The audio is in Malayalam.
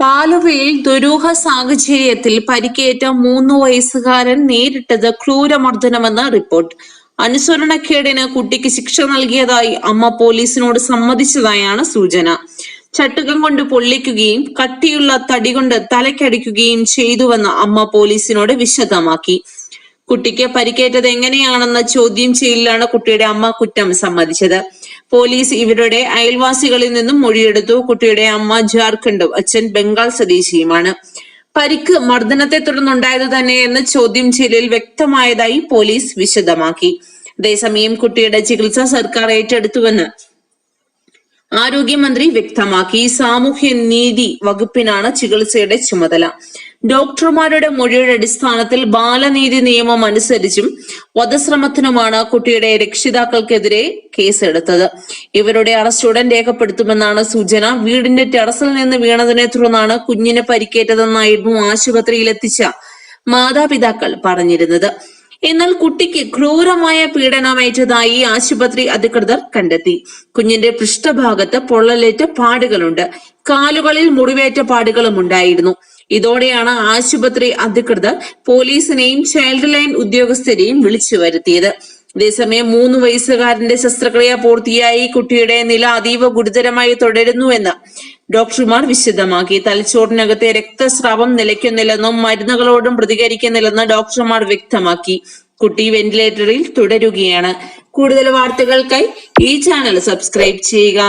ആലുവയിൽ ദുരൂഹ സാഹചര്യത്തിൽ പരിക്കേറ്റ മൂന്ന് വയസ്സുകാരൻ നേരിട്ടത് ക്രൂരമർദ്ദനമെന്ന് റിപ്പോർട്ട്. അനുസരണക്കേടിന് കുട്ടിക്ക് ശിക്ഷ നൽകിയതായി അമ്മ പോലീസിനോട് സമ്മതിച്ചതായാണ് സൂചന. ചട്ടുകം കൊണ്ട് പൊള്ളിക്കുകയും കട്ടിയുള്ള തടി കൊണ്ട് തലക്കടിക്കുകയും ചെയ്തുവെന്ന് അമ്മ പോലീസിനോട് വിശദമാക്കി. കുട്ടിക്ക് പരിക്കേറ്റത് എങ്ങനെയാണെന്ന ചോദ്യം ചെയ്യലിലാണ് കുട്ടിയുടെ അമ്മ കുറ്റം സമ്മതിച്ചത്. പോലീസ് ഇവരുടെ അയൽവാസികളിൽ നിന്നും മൊഴിയെടുത്തു. കുട്ടിയുടെ അമ്മ ജാർഖണ്ഡും അച്ഛൻ ബംഗാൾ സ്വദേശിയുമാണ്. പരിക്ക് മർദ്ദനത്തെ തുടർന്നുണ്ടായത് തന്നെയെന്ന് ചോദ്യം ചെയ്യലിൽ വ്യക്തമായതായി പോലീസ് വിശദമാക്കി. അതേസമയം കുട്ടിയുടെ ചികിത്സ സർക്കാർ ഏറ്റെടുത്തുവെന്ന് ആരോഗ്യമന്ത്രി വ്യക്തമാക്കി സാമൂഹ്യ നീതി വകുപ്പിനാണ് ചികിത്സയുടെ ചുമതല. ഡോക്ടർമാരുടെ മൊഴിയുടെ അടിസ്ഥാനത്തിൽ ബാലനീതി നിയമം അനുസരിച്ചും വധശ്രമത്തിനുമാണ് കുട്ടിയുടെ രക്ഷിതാക്കൾക്കെതിരെ കേസെടുത്തത്. ഇവരുടെ അറസ്റ്റ് രേഖപ്പെടുത്തുമെന്നാണ് സൂചന. വീടിന്റെ ടെറസിൽ നിന്ന് വീണതിനെ തുടർന്നാണ് കുഞ്ഞിന് പരിക്കേറ്റതെന്നായിരുന്നു ആശുപത്രിയിലെത്തിച്ച മാതാപിതാക്കൾ പറഞ്ഞിരുന്നത്. എന്നാൽ കുട്ടിക്ക് ക്രൂരമായ പീഡനമേറ്റതായി ആശുപത്രി അധികൃതർ കണ്ടെത്തി. കുഞ്ഞിന്റെ പൃഷ്ഠഭാഗത്ത് പൊള്ളലേറ്റ പാടുകളുണ്ട്. കാലുകളിൽ മുറിവേറ്റ പാടുകളും ഉണ്ടായിരുന്നു. ഇതോടെയാണ് ആശുപത്രി അധികൃതർ പോലീസിനെയും ചൈൽഡ് ലൈൻ ഉദ്യോഗസ്ഥരെയും വിളിച്ചു വരുത്തിയത്. അതേസമയം മൂന്ന് വയസ്സുകാരന്റെ ശസ്ത്രക്രിയ പൂർത്തിയായി. കുട്ടിയുടെ നില അതീവ ഗുരുതരമായി തുടരുന്നുവെന്ന് ഡോക്ടർമാർ വിശദമാക്കി. തലച്ചോറിനകത്തെ രക്തസ്രാവം നിലയ്ക്കുന്നില്ലെന്നും മരുന്നുകളോടും പ്രതികരിക്കുന്നില്ലെന്ന് ഡോക്ടർമാർ വ്യക്തമാക്കി. കുട്ടി വെന്റിലേറ്ററിൽ തുടരുകയാണ്. കൂടുതൽ വാർത്തകൾക്കായി ഈ ചാനൽ സബ്സ്ക്രൈബ് ചെയ്യുക.